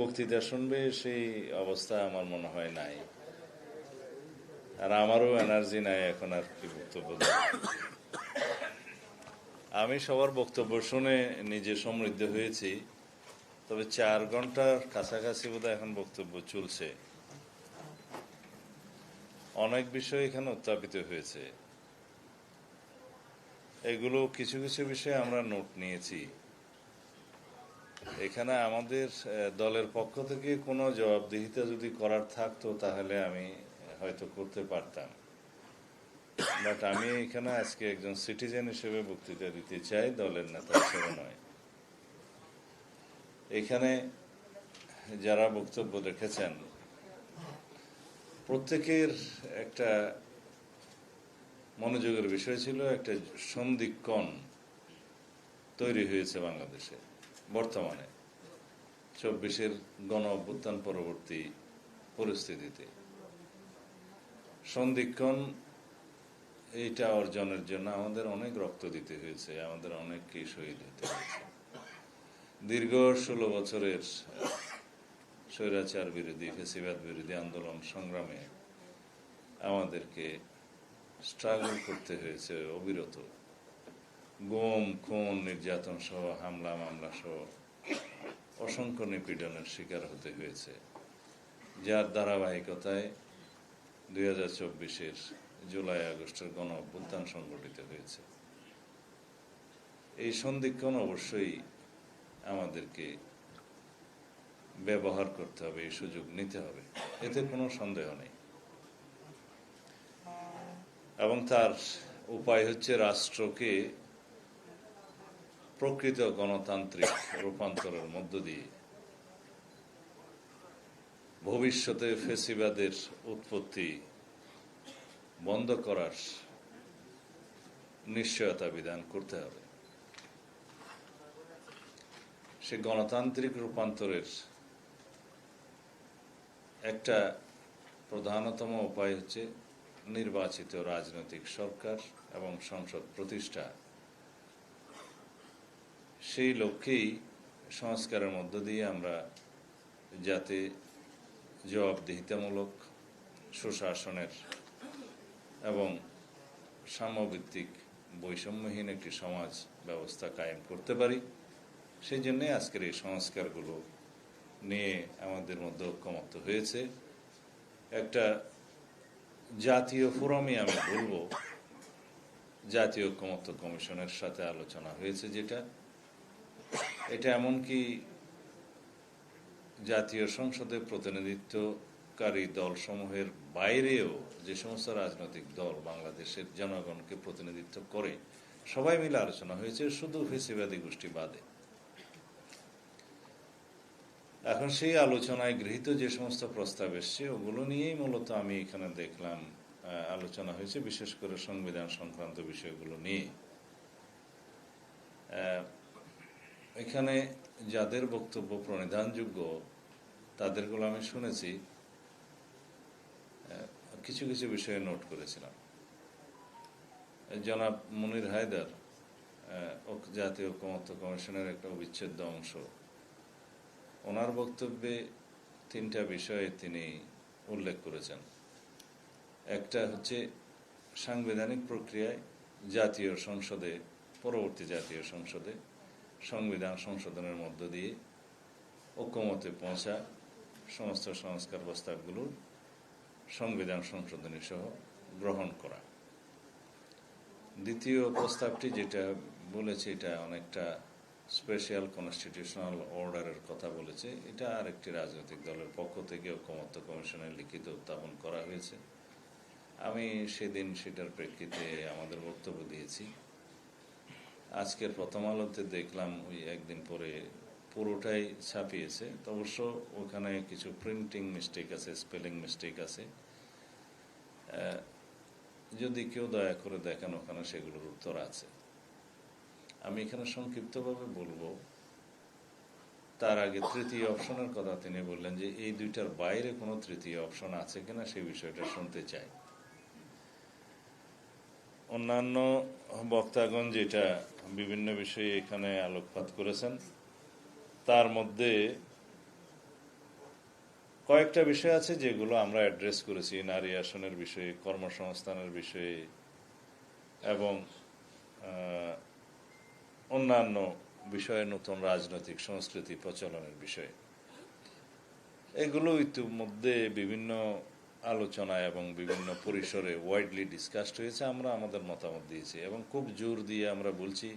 বক্তৃতা শুনবে, সেই অবস্থা আমার মনে হয় নাই। আর আমারও এনার্জি নাই এখন আর কি বক্তব্য আমি সবার বক্তব্য শুনে নিজে সমৃদ্ধ হয়েছি, তবে চার ঘণ্টার কাছাকাছি বোধহয় এখন বক্তব্য চলছে। অনেক বিষয় এখানে উত্থাপিত হয়েছে। এগুলো কিছু কিছু বিষয়ে আমরা নোট নিয়েছি। এখানে আমাদের দলের পক্ষ থেকে কোনো জবাবদিহিতা যদি করার থাকতো তাহলে আমি হয়তো করতে পারতাম। বাট আমি এখানে আজকে একজন সিটিজেন হিসেবে বক্তৃতা দিতে চাই, দলের নেতা হিসেবে নয়। এখানে যারা বক্তব্য রেখেছেন, প্রত্যেকের একটা মনোযোগের বিষয় ছিল, একটা সন্ধিক্ষণ তৈরি হয়েছে বাংলাদেশে। বর্তমানে চব্বিশের গণ অভ্যুত্থান পরবর্তী পরিস্থিতিতে। সন্ধিক্ষণ এইটা অর্জনের জন্য আমাদের অনেক রক্ত দিতে হয়েছে, আমাদের অনেককে শহীদ হতে হয়েছে। দীর্ঘ ষোলো বছরের স্বৈরাচার বিরোধী ফেসিবাদ বিরোধী আন্দোলন সংগ্রামে আমাদেরকে স্ট্রাগল করতে হয়েছে, অবিরত। গুম, খুন, নির্যাতন সহ, হামলা, মামলা সহ অসংখ্য নিপীড়নের শিকার হতে হয়েছে, যার ধারাবাহিকতায় দুই হাজার চব্বিশের জুলাই, আগস্টের গণ অভ্যুত্থান সংঘটিত হয়েছে। এই সন্ধিক্ষণ অবশ্যই আমাদেরকে ব্যবহার করতে হবে, এই সুযোগ নিতে হবে, এতে কোনো সন্দেহ নেই। এবং তার উপায় হচ্ছে রাষ্ট্রকে প্রকৃত গণতান্ত্রিক রূপান্তরের মধ্য দিয়ে ভবিষ্যতে ফেসিবাদের উৎপত্তি বন্ধ করার নিশ্চয়তা বিধান করতে হবে। সে গণতান্ত্রিক রূপান্তরের একটা প্রধানতম উপায় হচ্ছে নির্বাচিত রাজনৈতিক সরকার এবং সংসদ প্রতিষ্ঠা। সেই লক্ষ্যেই সংস্কারের মধ্য দিয়ে আমরা যাতে জবাবদিহিতামূলক সুশাসনের এবং সাম্যভিত্তিক বৈষম্যহীন একটি সমাজ ব্যবস্থা কায়েম করতে পারি, সেই জন্যে আজকের এই সংস্কারগুলো নিয়ে আমাদের মধ্যে ঐক্যমত্য হয়েছে। একটা জাতীয় ফোরামে আমি বলব, জাতীয় ঐক্যমত্য কমিশনের সাথে আলোচনা হয়েছে যেটা। এটা এমনকি জাতীয় সংসদে প্রতিনিধিত্বকারী দলসমূহের বাইরেও যে সমস্ত রাজনৈতিক দল বাংলাদেশের জনগণকে প্রতিনিধিত্ব করে, সবাই মিলে আলোচনা হয়েছে শুধু ফেসিবাদী গোষ্ঠী বাদে। এখন সেই আলোচনায় গৃহীত যে সমস্ত প্রস্তাব এসছে, ওগুলো নিয়েই মূলত আমি এখানে দেখলাম আলোচনা হয়েছে, বিশেষ করে সংবিধান সংক্রান্ত বিষয়গুলো নিয়ে। এখানে যাদের বক্তব্য প্রণিধানযোগ্য তাদেরগুলো আমি শুনেছি কিছু কিছু বিষয়ে নোট করেছিলাম। জনাব মুনির হায়দার জাতীয় ঐকমত্য কমিশনের একটা অবিচ্ছেদ্য অংশ। ওনার বক্তব্যে তিনটা বিষয়ে তিনি উল্লেখ করেছেন। একটা হচ্ছে সাংবিধানিক প্রক্রিয়ায় জাতীয় সংসদে, পরবর্তী জাতীয় সংসদে সংবিধান সংশোধনের মধ্য দিয়ে ঐক্যমতে পৌঁছা সমস্ত সংস্কার প্রস্তাবগুলোর সংবিধান সংশোধনী সহ গ্রহণ করা। দ্বিতীয় প্রস্তাবটি যেটা বলেছে, এটা অনেকটা স্পেশাল কনস্টিটিউশনাল অর্ডারের কথা বলেছে। এটা আরেকটি রাজনৈতিক দলের পক্ষ থেকে ঐক্যমত্য কমিশনের লিখিত উত্থাপন করা হয়েছে। আমি সেদিন সেটার প্রেক্ষিতে আমাদের বক্তব্য দিয়েছি। আজকের প্রথম আলোতে দেখলাম ওই একদিন পরে পুরোটাই ছাপিয়েছে। তো অবশ্য ওখানে কিছু প্রিন্টিং মিস্টেক আছে স্পেলিং মিস্টেক আছে। যদি কেউ দয়া করে দেখেন ওখানে সেগুলোর উত্তর আছে। আমি এখানে সংক্ষিপ্তভাবে বলব, তার আগে তৃতীয় অপশনের কথা তিনি বললেন যে, এই দুইটার বাইরে কোনো তৃতীয় অপশন আছে কিনা সেই বিষয়টা শুনতে চাই। অন্যান্য বক্তাগণ যেটা বিভিন্ন বিষয়ে এখানে আলোকপাত করেছেন, তার মধ্যে কয়েকটা বিষয় আছে যেগুলো আমরা অ্যাড্রেস করেছি, নারী আসনের বিষয়ে, কর্মসংস্থানের বিষয়ে এবং অন্যান্য বিষয়ে নতুন রাজনৈতিক সংস্কৃতি প্রচলনের বিষয়ে। এগুলো ইতিমধ্যে বিভিন্ন আলোচনায় এবং বিভিন্ন পরিসরে ওয়াইডলি ডিসকাসড হয়েছে, আমরা আমাদের মতামত দিয়েছি এবং খুব জোর দিয়ে আমরা বলছি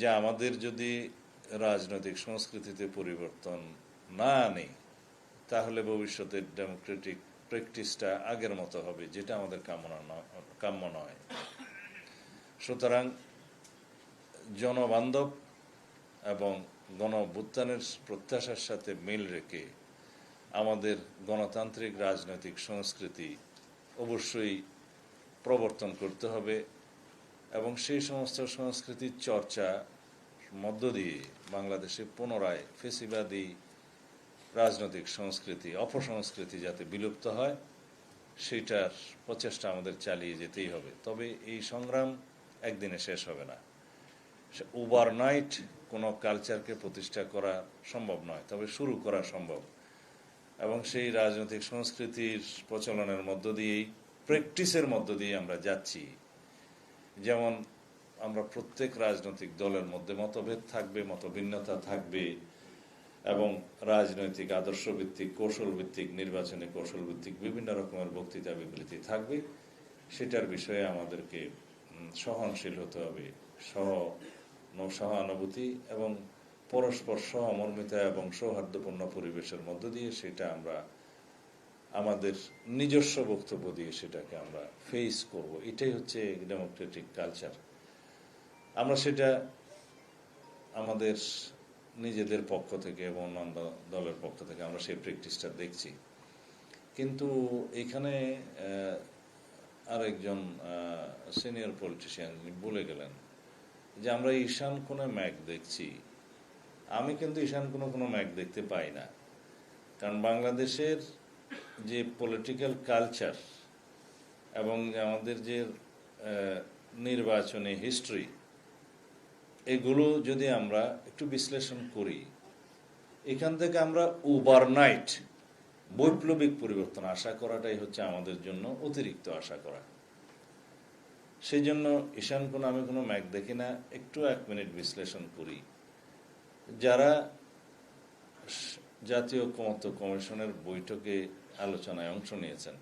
যে আমাদের যদি রাজনৈতিক সংস্কৃতিতে পরিবর্তন না আনে, তাহলে ভবিষ্যতে ডেমোক্রেটিক প্র্যাকটিসটা আগের মতো হবে, যেটা আমাদের কামনা কাম্য নয়। সুতরাং জনবান্ধব এবং গণ প্রত্যাশার সাথে মিল রেখে আমাদের গণতান্ত্রিক রাজনৈতিক সংস্কৃতি অবশ্যই প্রবর্তন করতে হবে এবং সেই সমস্ত সংস্কৃতির চর্চা মধ্য দিয়ে বাংলাদেশে পুনরায় ফেসিবাদী রাজনৈতিক সংস্কৃতি, অপসংস্কৃতি যাতে বিলুপ্ত হয় সেটার প্রচেষ্টা আমাদের চালিয়ে যেতেই হবে। তবে এই সংগ্রাম একদিনে শেষ হবে না। ওভারনাইট কোনো কালচারকে প্রতিষ্ঠা করা সম্ভব নয়, তবে শুরু করা সম্ভব। এবং সেই রাজনৈতিক সংস্কৃতির প্রচলনের মধ্য দিয়েই প্র্যাকটিসের মধ্য দিয়ে আমরা যাচ্ছি। যেমন আমরা প্রত্যেক রাজনৈতিক দলের মধ্যে মতভেদ থাকবে, মতভিন্নতা থাকবে এবং রাজনৈতিক আদর্শ ভিত্তিক কৌশল ভিত্তিক নির্বাচনী কৌশল ভিত্তিক বিভিন্ন রকমের বক্তৃতা, বিবৃতি থাকবে। সেটার বিষয়ে আমাদেরকে সহনশীল হতে হবে। সহ, সহানুভূতি এবং পরস্পর সহমর্মিতা এবং সৌহার্দ্যপূর্ণ পরিবেশের মধ্য দিয়ে সেটা আমরা আমাদের নিজস্ব বক্তব্য দিয়ে সেটাকে আমরা ফেস করব। এটাই হচ্ছে ডেমোক্রেটিক কালচার আমরা সেটা আমাদের নিজেদের পক্ষ থেকে এবং অন্যান্য দলের পক্ষ থেকে আমরা সেই প্র্যাকটিসটা দেখছি। কিন্তু এখানে আরেকজন সিনিয়র পলিটিশিয়ান বলে গেলেন যে আমরা ঈশান কোণে ম্যাক দেখছি। আমি কিন্তু ঈশান কোনো কোনো ম্যাক দেখতে পাই না। কারণ বাংলাদেশের যে পলিটিক্যাল কালচার এবং আমাদের যে নির্বাচনী হিস্ট্রি এগুলো যদি আমরা একটু বিশ্লেষণ করি, এখান থেকে আমরা ওভারনাইট বৈপ্লবিক পরিবর্তন আশা করাটাই হচ্ছে আমাদের জন্য অতিরিক্ত আশা করা। সেই জন্য ঈশান কোনো, আমি কোনো ম্যাক দেখি না। একটু এক মিনিট বিশ্লেষণ করি। যারা জাতীয় ঐক্যমত্য কমিশনের বৈঠকে আলোচনায় অংশ নিয়েছেন,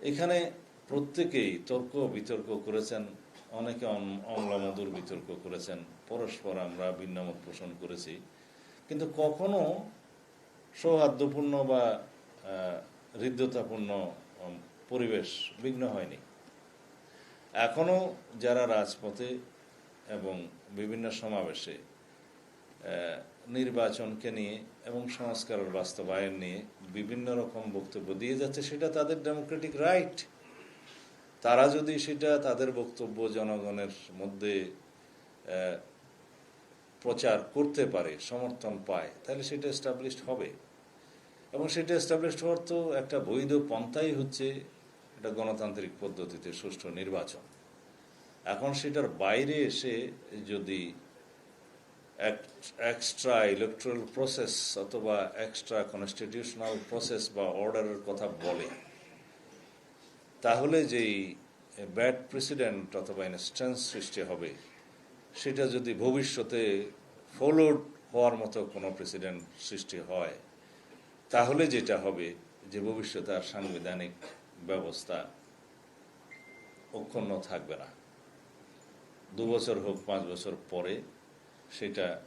এখানে প্রত্যেকেই তর্ক বিতর্ক করেছেন, অনেকে অম- অম্লামধুর বিতর্ক করেছেন, পরস্পর আমরা ভিন্নমত পোষণ করেছি, কিন্তু কখনো সৌহার্দ্যপূর্ণ বা হৃদ্যতাপূর্ণ পরিবেশ বিঘ্ন হয়নি। এখনও যারা রাজপথে এবং বিভিন্ন সমাবেশে নির্বাচনকে নিয়ে এবং সংস্কারের বাস্তবায়ন নিয়ে বিভিন্ন রকম বক্তব্য দিয়ে যাচ্ছে, সেটা তাদের ডেমোক্রেটিক রাইট তারা যদি সেটা তাদের বক্তব্য জনগণের মধ্যে প্রচার করতে পারে, সমর্থন পায়, তাহলে সেটা এস্টাবলিশড হবে। এবং সেটা এস্টাবলিশড হওয়ার তো একটা বৈধ পন্থাই হচ্ছে এটা গণতান্ত্রিক পদ্ধতিতে সুষ্ঠু নির্বাচন। এখন সেটার বাইরে এসে যদি এক্সট্রা ইলেকট্রাল প্রসেস অথবা এক্সট্রা কনস্টিটিউশনাল প্রসেস বা অর্ডারের কথা বলে। তাহলে যেই ব্যাড প্রেসিডেন্ট অথবা ইনস্ট্যান্স সৃষ্টি হবে, সেটা যদি ভবিষ্যতে ফলোড হওয়ার মতো কোনো প্রেসিডেন্ট সৃষ্টি হয়, তাহলে যেটা হবে যে ভবিষ্যতে আর সাংবিধানিক ব্যবস্থা অক্ষুণ্ণ থাকবে না। দু বছর হোক, পাঁচ বছর পরে সেটা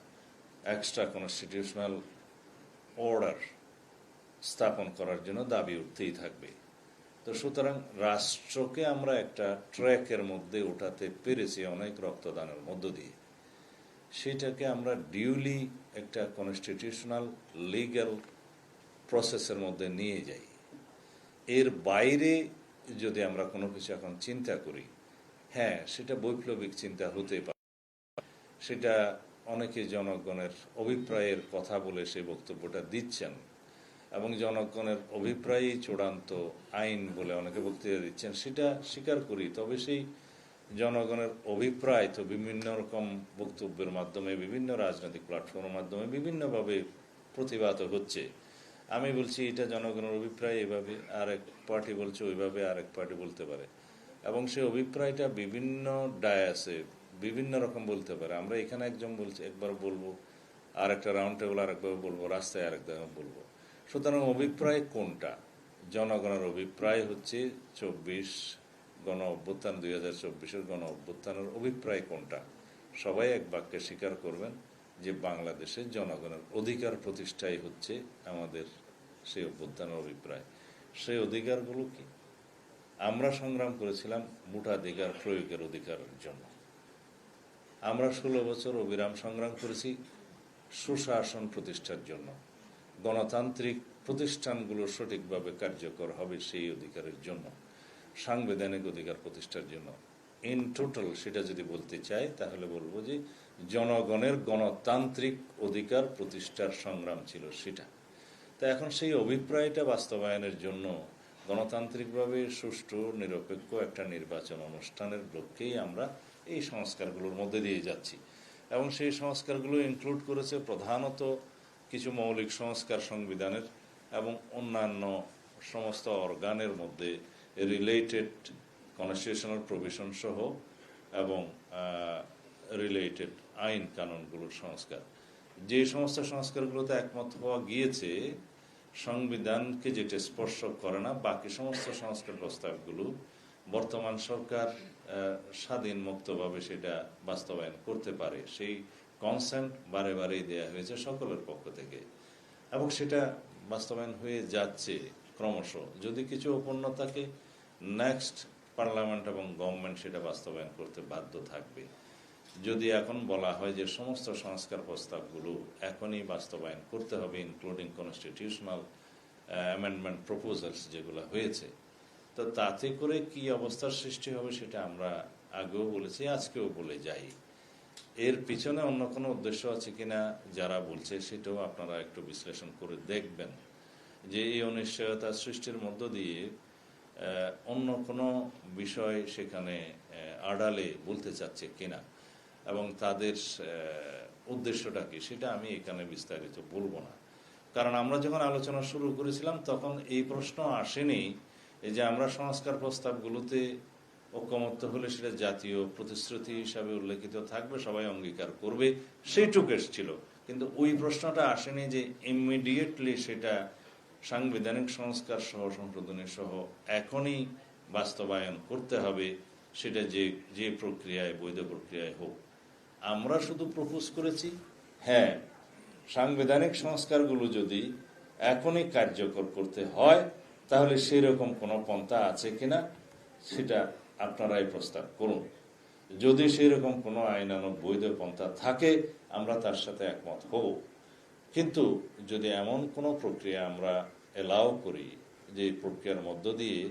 এক্সট্রা কনস্টিটিউশনাল অর্ডার স্থাপন করার জন্য দাবি উঠতেই থাকবে। তো সুতরাং রাষ্ট্রকে আমরা একটা ট্র্যাকের মধ্যে ওঠাতে পেরেছি অনেক রক্তদানের মধ্য দিয়ে। সেটাকে আমরা ডিউলি একটা কনস্টিটিউশনাল লিগ্যাল প্রসেসের মধ্যে নিয়ে যাই। এর বাইরে যদি আমরা কোনো কিছু এখন চিন্তা করি হ্যাঁ সেটা বৈপ্লবিক চিন্তা হতে পারে। সেটা অনেকে জনগণের অভিপ্রায়ের কথা বলে সে বক্তব্যটা দিচ্ছেন এবং জনগণের অভিপ্রায়ই চূড়ান্ত আইন বলে অনেকে বক্তৃতা দিচ্ছেন। সেটা স্বীকার করি, তবে সেই জনগণের অভিপ্রায় তো বিভিন্ন রকম বক্তব্যের মাধ্যমে, বিভিন্ন রাজনৈতিক প্ল্যাটফর্মের মাধ্যমে বিভিন্নভাবে প্রতিবাদ হচ্ছে। আমি বলছি, এটা জনগণের অভিপ্রায়, এভাবে আর এক পার্টি বলছে, ওইভাবে আর এক পার্টি বলতে পারে। এবং সেই অভিপ্রায়টা বিভিন্ন ডায়াসে বিভিন্ন রকম বলতে পারে। আমরা এখানে একজন বলছি, একবার বলব, আর একটা রাউন্ড টেবিল আরেকবার বলব, রাস্তায় আরেকবার বলব। সুতরাং অভিপ্রায় কোনটা? জনগণের অভিপ্রায় হচ্ছে চব্বিশ গণ অভ্যুত্থান, দুই হাজার চব্বিশের গণ অভ্যুত্থানের অভিপ্রায় কোনটা? সবাই এক বাক্যে স্বীকার করবেন যে বাংলাদেশের জনগণের অধিকার প্রতিষ্ঠাই হচ্ছে আমাদের সেই অভ্যুত্থানের অভিপ্রায়। সেই অধিকারগুলো কি? আমরা সংগ্রাম করেছিলাম ভোটাধিকার প্রয়োগের অধিকারের জন্য। আমরা ষোলো বছর অবিরাম সংগ্রাম করেছি সুশাসন প্রতিষ্ঠার জন্য। গণতান্ত্রিক প্রতিষ্ঠানগুলো সঠিকভাবে কার্যকর হবে সেই অধিকারের জন্য, সাংবিধানিক অধিকার প্রতিষ্ঠার জন্য। ইন টোটাল সেটা যদি বলতে চাই, তাহলে বলব যে জনগণের গণতান্ত্রিক অধিকার প্রতিষ্ঠার সংগ্রাম ছিল সেটা। তা এখন সেই অভিপ্রায়টা বাস্তবায়নের জন্য গণতান্ত্রিকভাবে সুষ্ঠু, নিরপেক্ষ একটা নির্বাচন অনুষ্ঠানের লক্ষ্যেই আমরা এই সংস্কারগুলোর মধ্যে দিয়ে যাচ্ছি। এবং সেই সংস্কারগুলো ইনক্লুড করেছে প্রধানত কিছু মৌলিক সংস্কার সংবিধানের এবং অন্যান্য সমস্ত অর্গানের মধ্যে রিলেটেড কনস্টিটিউশনাল প্রভিশন সহ এবং রিলেটেড আইন কানুনগুলোর সংস্কার। যে সমস্ত সংস্কারগুলোতে একমত হওয়া গিয়েছে, সংবিধানকে যেটা স্পর্শ করে না, বাকি সমস্ত সংস্কার প্রস্তাবগুলো বর্তমান সরকার স্বাধীন মুক্তভাবে সেটা বাস্তবায়ন করতে পারে। সেই কনসেন্ট বারে বারেই দেওয়া হয়েছে সকলের পক্ষ থেকে। এবং সেটা বাস্তবায়ন হয়ে যাচ্ছে ক্রমশ। যদি কিছু অপূর্ণ থাকে নেক্সট পার্লামেন্ট এবং গভর্নমেন্ট সেটা বাস্তবায়ন করতে বাধ্য থাকবে। যদি এখন বলা হয় যে সমস্ত সংস্কার প্রস্তাবগুলো এখনই বাস্তবায়ন করতে হবে ইনক্লুডিং কনস্টিটিউশনাল অ্যামেন্ডমেন্ট প্রপোজালস যেগুলো হয়েছে তো তাতে করে কি অবস্থার সৃষ্টি হবে সেটা আমরা আগেও বলেছি, আজকেও বলে যাই। এর পিছনে অন্য কোনো উদ্দেশ্য আছে কিনা যারা বলছে সেটাও আপনারা একটু বিশ্লেষণ করে দেখবেন। যে এই অনিশ্চয়তা সৃষ্টির মধ্য দিয়ে অন্য কোনো বিষয় সেখানে আড়ালে বলতে চাচ্ছে কিনা এবং তাদের উদ্দেশ্যটা কি সেটা আমি এখানে বিস্তারিত বলব না। কারণ আমরা যখন আলোচনা শুরু করেছিলাম তখন এই প্রশ্ন আসেনি এই যে আমরা সংস্কার প্রস্তাবগুলোতে ঐক্যমত্য হলে সেটা জাতীয় প্রতিশ্রুতি হিসাবে উল্লেখিত থাকবে, সবাই অঙ্গীকার করবে, সেইটুকু এসেছিল। কিন্তু ওই প্রশ্নটা আসেনি যে ইমিডিয়েটলি সেটা সাংবিধানিক সংস্কার সহ সংশোধনী সহ এখনই বাস্তবায়ন করতে হবে, সেটা যে যে প্রক্রিয়ায়, বৈধ প্রক্রিয়ায় হোক। আমরা শুধু প্রপোজ করেছি হ্যাঁ সাংবিধানিক সংস্কারগুলো যদি এখনই কার্যকর করতে হয় তাহলে সেই রকম কোনো পন্থা আছে কিনা, সেটা আপনারাই প্রস্তাব করুন। যদি সেই রকম কোনো আইনানুগ বৈধ পন্থা থাকে, আমরা তার সাথে একমত হব। কিন্তু যদি এমন কোনো প্রক্রিয়া আমরা এলাও করি, যে প্রক্রিয়ার মধ্য দিয়ে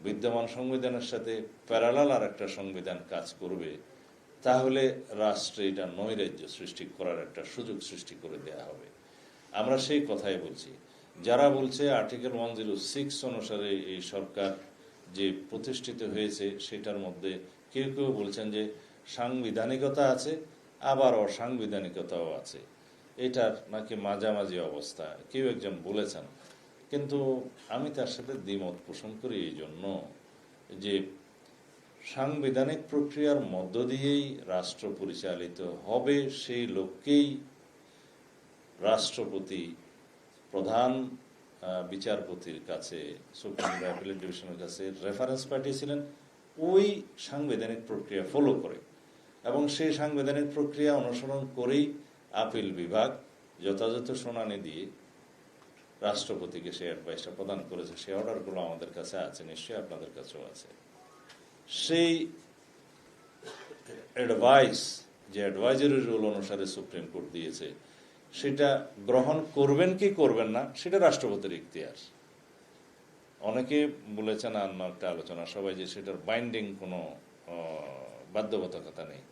বিদ্যমান সংবিধানের সাথে প্যারালাল আর একটা সংবিধান কাজ করবে, তাহলে রাষ্ট্রে এটা নৈরাজ্য সৃষ্টি করার একটা সুযোগ সৃষ্টি করে দেয়া হবে। আমরা সেই কথাই বলছি। যারা বলছে আর্টিকেল ওয়ান জিরো সিক্স অনুসারে এই সরকার যে প্রতিষ্ঠিত হয়েছে, সেটার মধ্যে কেউ কেউ বলছেন যে সাংবিধানিকতা আছে, আবার অসাংবিধানিকতাও আছে। এটার নাকি মাঝামাঝি অবস্থা, কেউ একজন বলেছেন। কিন্তু আমি তার সাথে দ্বিমত পোষণ করি এই জন্য যে সাংবিধানিক প্রক্রিয়ার মধ্য দিয়েই রাষ্ট্র পরিচালিত হবে সেই লোককেই রাষ্ট্রপতি প্রধান বিচারপতির কাছে, সুপ্রিম অ্যাপিলেট ডিভিশনের কাছে রেফারেন্স পাঠিয়েছিলেন। ওই সাংবিধানিক প্রক্রিয়া ফলো করে এবং সেই সাংবিধানিক প্রক্রিয়া অনুসরণ করেই আপিল বিভাগ যথাযথ শুনানি দিয়ে রাষ্ট্রপতিকে সেই অ্যাডভাইসটা প্রদান করেছে। সেই অর্ডারগুলো আমাদের কাছে আছে, নিশ্চয়ই আপনাদের কাছেও আছে। সেই অ্যাডভাইস যে অ্যাডভাইজারি রুল অনুসারে সুপ্রিম কোর্ট দিয়েছে সেটা গ্রহণ করবেন কি করবেন না, সেটা রাষ্ট্রপতির ইতিহাস অনেকে বলেছেন অন্য একটা আলোচনা, সবাই যে সেটার বাইন্ডিং কোনো বাধ্যবাধকতা নেই।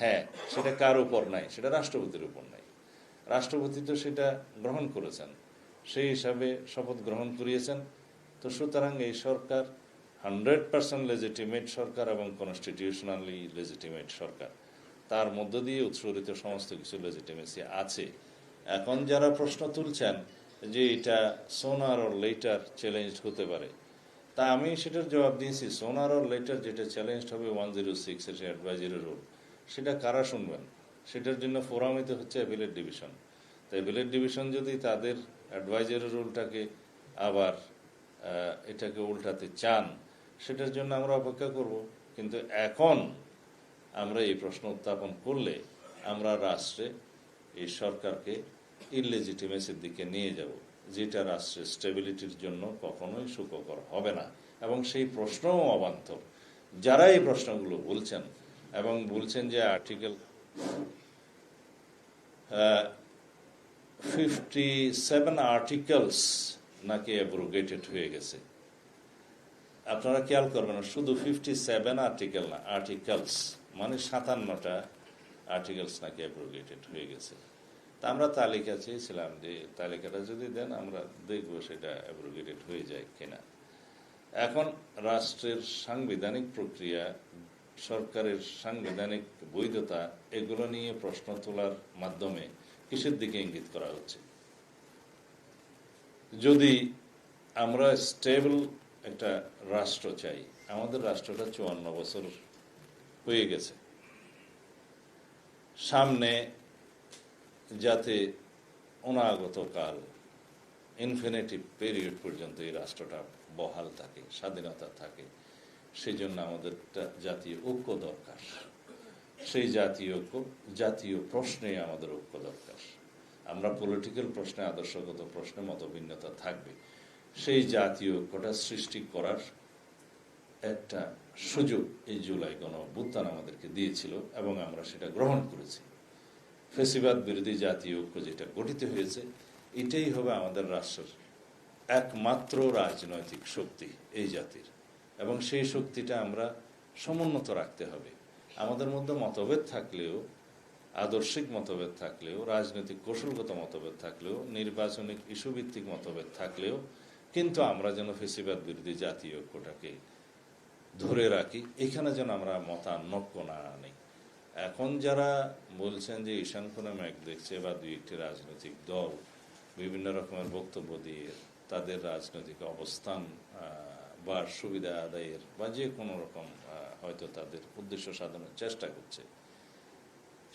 হ্যাঁ সেটা কার উপর নাই? সেটা রাষ্ট্রপতির উপর নাই। রাষ্ট্রপতি তো সেটা গ্রহণ করেছেন। সেই হিসাবে শপথ গ্রহণ করিয়েছেন। তো সুতরাং এই সরকার হান্ড্রেড পার্সেন্ট লেজিটিমেট সরকার এবং কনস্টিটিউশনালি লেজিটিমেট সরকার। তার মধ্য দিয়ে উৎসরিত সমস্ত কিছু লেজিটিমেসি আছে। এখন যারা প্রশ্ন তুলছেন যে এটা সোনার ওর লেটার চ্যালেঞ্জ হতে পারে, তা আমি সেটার জবাব দিয়েছি, সোনার ওর লেটার যেটা চ্যালেঞ্জ হবে ওয়ান জিরো সিক্স এর অ্যাডভাইজারি রুল সেটা কারা শুনবেন? সেটার জন্য ফোরামিতে হচ্ছে অ্যাপিলেট ডিভিশন তো অ্যাপিলেট ডিভিশন যদি তাদের অ্যাডভাইজারি রুলটাকে আবার এটাকে উল্টাতে চান, সেটার জন্য আমরা অপেক্ষা করব। কিন্তু এখন আমরা এই প্রশ্ন উত্থাপন করলে আমরা রাষ্ট্রে এই সরকারকে ইললেজিটিমেসির দিকে নিয়ে যাব, যেটা রাষ্ট্রের স্টেবিলিটির জন্য কখনোই সুখকর হবে না। এবং সেই প্রশ্নও অবান্তর। যারা এই প্রশ্নগুলো বলছেন এবং বলছেন যে আর্টিকেল ফিফটি সেভেন আর্টিকেলস নাকি অ্যাব্রোগেটেড হয়ে গেছে। আপনারা খেয়াল করবেন, শুধু ফিফটি সেভেন আর্টিকেল না আর্টিকেলস মানে সাতান্নটা আর্টিকেলস নাকি অ্যাব্রোগেটেড হয়ে গেছে। তা আমরা তালিকা চেয়েছিলাম যে তালিকাটা যদি দেন, আমরা দেখব সেটা অ্যাব্রোগেটেড হয়ে যায় কিনা। এখন রাষ্ট্রের সাংবিধানিক প্রক্রিয়া, সরকারের সাংবিধানিক বৈধতা, এগুলো নিয়ে প্রশ্ন তোলার মাধ্যমে কিসের দিকে ইঙ্গিত করা হচ্ছে? যদি আমরা স্টেবল একটা রাষ্ট্র চাই, আমাদের রাষ্ট্রটা চুয়ান্ন বছর হয়ে গেছে। সামনে যাতে অনাগত কাল ইনফিনিটিভ পিরিয়ড পর্যন্ত এই রাষ্ট্রটা বহাল থাকে, স্বাধীনতা থাকে সেই জন্য আমাদের জাতীয় ঐক্য দরকার। সেই জাতীয় ঐক্য, জাতীয় প্রশ্নে আমাদের ঐক্য দরকার। আমরা পলিটিক্যাল প্রশ্নে, আদর্শগত প্রশ্নে মতভিন্নতা থাকবে। সেই জাতীয় ঐক্যটা সৃষ্টি করার একটা সুযোগ এই জুলাই গণ অভ্যুত্থান আমাদেরকে দিয়েছিল এবং আমরা সেটা গ্রহণ করেছি। ফেসিবাদ বিরোধী জাতীয় ঐক্য যেটা গঠিত হয়েছে, এটাই হবে আমাদের রাষ্ট্রের একমাত্র রাজনৈতিক শক্তি এই জাতির। এবং সেই শক্তিটা আমরা সমুন্নত রাখতে হবে। আমাদের মধ্যে মতভেদ থাকলেও, আদর্শিক মতভেদ থাকলেও, রাজনৈতিক কৌশলগত মতভেদ থাকলেও, নির্বাচনিক ইস্যুভিত্তিক মতভেদ থাকলেও, কিন্তু আমরা যেন ফেসিবাদ বিরোধী জাতীয় ঐক্যটাকে ধরে রাখি, এখানে যেন আমরা মতানৈক্য না আনি। এখন যারা বলছেন যে ঈশান কোণে ম্যাক দেখছে বা দুই একটি রাজনৈতিক দল বিভিন্ন রকমের বক্তব্য দিয়ে তাদের রাজনৈতিক অবস্থান বা সুবিধা আদায়ের বা যে কোনো রকম হয়তো তাদের উদ্দেশ্য সাধনের চেষ্টা করছে,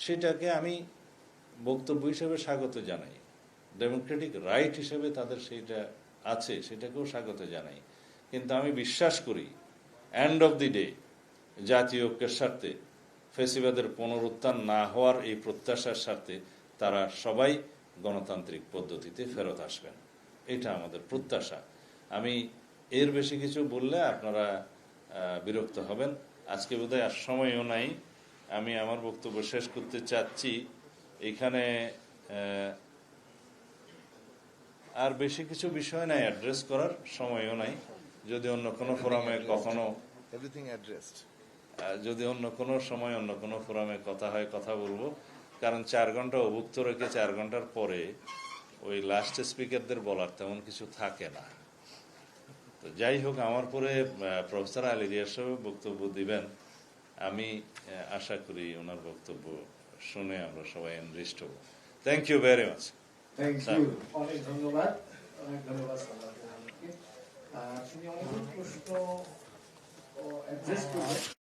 সেটাকে আমি বক্তব্য হিসেবে স্বাগত জানাই। ডেমোক্রেটিক রাইট হিসেবে তাদের সেইটা আছে, সেটাকেও স্বাগত জানাই। কিন্তু আমি বিশ্বাস করি এন্ড অফ দি ডে জাতীয় ঐক্যের স্বার্থে, ফেসিবাদের পুনরুত্থান না হওয়ার এই প্রত্যাশার স্বার্থে তারা সবাই গণতান্ত্রিক পদ্ধতিতে ফেরত আসবেন। এটা আমাদের প্রত্যাশা। আমি এর বেশি কিছু বললে আপনারা বিরক্ত হবেন। আজকে বোধহয় আর সময়ও নাই। আমি আমার বক্তব্য শেষ করতে চাচ্ছি। এখানে আর বেশি কিছু বিষয় নাই। অ্যাড্রেস করার সময়ও নাই। যদি অন্য কোনো ফোরামে কখনো everything addressed. আহ, যদি অন্য কোনো সময় অন্য কোনো ফোরামে কথা হয় কথা বলব। কারণ চার ঘণ্টা অভুক্ত রেখে চার ঘণ্টার পরে ওই লাস্ট স্পিকারদের বলার তেমন কিছু থাকে না। তো যাই হোক আমার পরে প্রফেসর আলী রিয়ার সাহেব বক্তব্য দিবেন। আমি আশা করি ওনার বক্তব্য শুনে আমরা সবাই এনরিস্ট হব। থ্যাংক ইউ ভেরি মাচ অনেক ধন্যবাদ। অনেক ধন্যবাদ This project